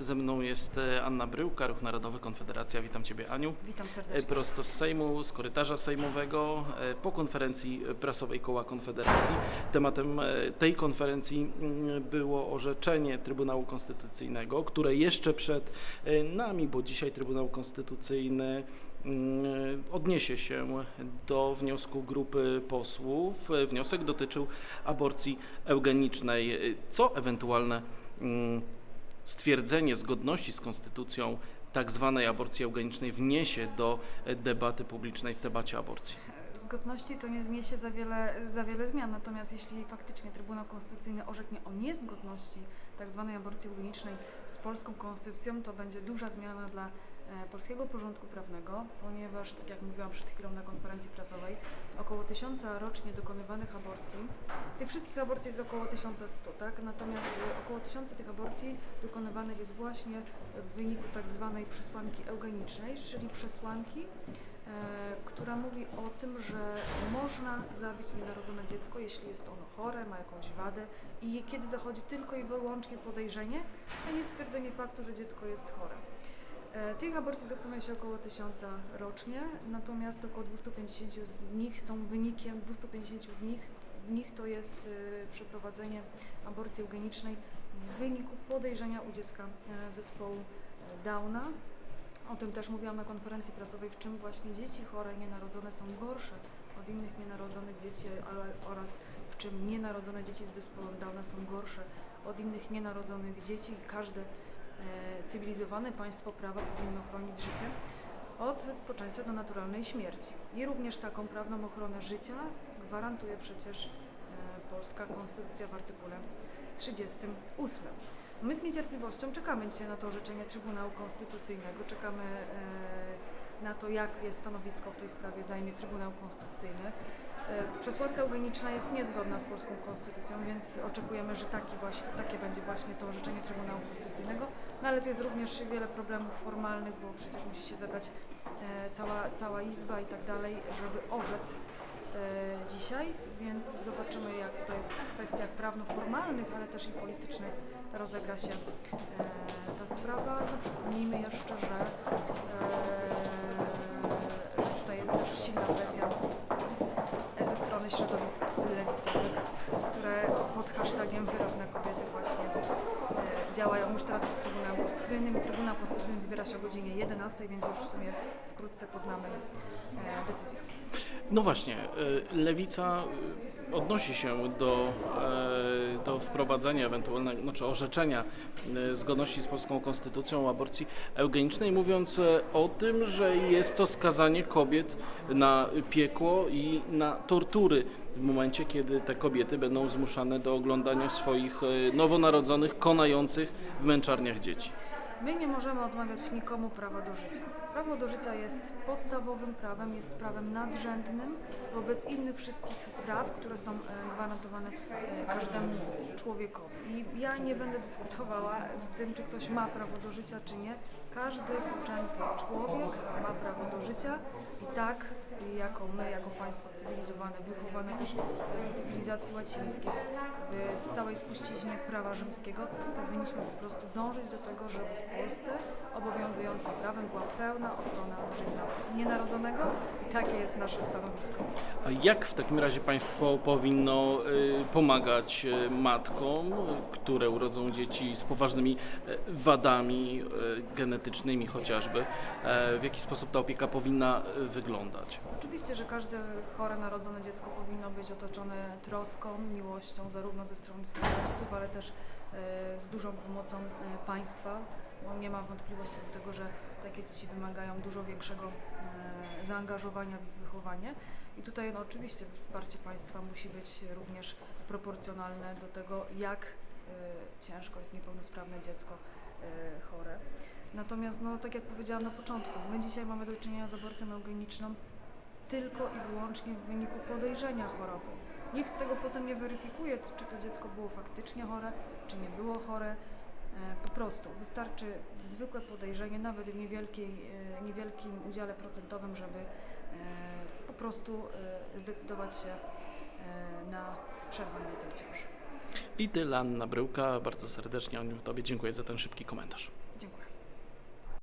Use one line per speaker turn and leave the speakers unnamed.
Ze mną jest e, Anna Bryłka, Ruch Narodowy Konfederacja. Witam Ciebie, Aniu.
Witam
E,
serdecznie.
Prosto z Sejmu, z korytarza sejmowego, e, po konferencji prasowej Koła Konfederacji. Tematem tej konferencji mm, było orzeczenie Trybunału Konstytucyjnego, które jeszcze przed nami, bo dzisiaj Trybunał Konstytucyjny mm, odniesie się do wniosku grupy posłów. Wniosek dotyczył aborcji eugenicznej. Co ewentualne mm, stwierdzenie zgodności z konstytucją tak zwanej aborcji eugenicznej wniesie do e, debaty publicznej w debacie aborcji.
Zgodności to nie wniesie za wiele, za wiele zmian, natomiast jeśli faktycznie Trybunał Konstytucyjny orzeknie o niezgodności tzw. aborcji eugenicznej z polską konstytucją, to będzie duża zmiana dla polskiego porządku prawnego, ponieważ, tak jak mówiłam przed chwilą na konferencji prasowej, około tysiąca rocznie dokonywanych aborcji, tych wszystkich aborcji jest około 1100, tak? Natomiast e, około tysiąca tych aborcji dokonywanych jest właśnie w wyniku tak zwanej przesłanki eugenicznej, czyli przesłanki, e, która mówi o tym, że można zabić nienarodzone dziecko, jeśli jest ono chore, ma jakąś wadę i kiedy zachodzi tylko i wyłącznie podejrzenie, a nie stwierdzenie faktu, że dziecko jest chore. E, Tych aborcji dokonuje się około 1000 rocznie, natomiast około 250 z nich są wynikiem, 250 z nich, nich to jest e, przeprowadzenie aborcji eugenicznej w wyniku podejrzenia u dziecka e, zespołu Downa. O tym też mówiłam na konferencji prasowej, w czym właśnie dzieci chore, nienarodzone są gorsze od innych nienarodzonych dzieci ale, oraz w czym nienarodzone dzieci z zespołem Downa są gorsze od innych nienarodzonych dzieci. Każde cywilizowane państwo prawa powinno chronić życie od poczęcia do naturalnej śmierci. I również taką prawną ochronę życia gwarantuje przecież e, polska konstytucja w artykule 38. My z niecierpliwością czekamy dzisiaj na to orzeczenie Trybunału Konstytucyjnego, czekamy e, na to, jakie stanowisko w tej sprawie zajmie Trybunał Konstytucyjny. E, Przesłanka eugeniczna jest niezgodna z polską konstytucją, więc oczekujemy, że taki właśnie, takie będzie właśnie to orzeczenie Trybunału Konstytucyjnego. No ale tu jest również wiele problemów formalnych, bo przecież musi się zebrać e, cała, cała izba i tak dalej, żeby orzec e, dzisiaj, więc zobaczymy jak tutaj w kwestiach prawno-formalnych, ale też i politycznych rozegra się ta sprawa. No, przypomnijmy jeszcze, że, e, że tutaj jest też silna presja ze strony środowisk lewicowych, które pod hashtagiem wyrok na kobiety właśnie e, działają już teraz pod Trybunałem Konstytucyjnym. i Trybunał Konstytucyjny zbiera się o godzinie 11, więc już w sumie wkrótce poznamy e, decyzję.
No właśnie, e, lewica e, odnosi się do, do wprowadzenia ewentualnego, znaczy orzeczenia zgodności z polską konstytucją aborcji eugenicznej, mówiąc o tym, że jest to skazanie kobiet na piekło i na tortury w momencie, kiedy te kobiety będą zmuszane do oglądania swoich e, nowonarodzonych, konających w męczarniach dzieci.
My nie możemy odmawiać nikomu prawa do życia. Prawo do życia jest podstawowym prawem, jest prawem nadrzędnym wobec innych wszystkich praw, które są e, gwarantowane e, każdemu człowiekowi. I ja nie będę dyskutowała z tym, czy ktoś ma prawo do życia, czy nie. Każdy poczęty człowiek ma prawo do życia i tak jako my, jako państwo cywilizowane, wychowane też w cywilizacji łacińskiej, w z całej spuściźnie prawa rzymskiego, powinniśmy po prostu dążyć do tego, żeby w Polsce obowiązującym prawem była pełna ochrona życia nienarodzonego takie jest nasze stanowisko.
A jak w takim razie państwo powinno y, pomagać y, matkom, które urodzą dzieci z poważnymi y, wadami genetycznymi chociażby? W jaki sposób ta opieka powinna wyglądać?
Oczywiście, że każde chore narodzone dziecko powinno być otoczone troską, miłością zarówno ze strony swoich rodziców, ale też z dużą pomocą e, państwa. Bo nie mam wątpliwości do tego, że takie dzieci wymagają dużo większego e, zaangażowania w ich wychowanie. I tutaj no, oczywiście wsparcie państwa musi być również proporcjonalne do tego, jak e, ciężko jest niepełnosprawne dziecko e, chore. Natomiast, no, tak jak powiedziałam na początku, my dzisiaj mamy do czynienia z aborcją eugeniczną tylko i wyłącznie w wyniku podejrzenia choroby. Nikt tego potem nie weryfikuje, czy to dziecko było faktycznie chore, czy nie było chore. E, Po prostu wystarczy zwykłe podejrzenie, nawet w niewielkiej, e, niewielkim udziale procentowym, żeby e, po prostu zdecydować się na przerwanie tej ciąży.
I tyle, Anna Bryłka. Bardzo serdecznie Aniu Tobie dziękuję za ten szybki komentarz.
Dziękuję.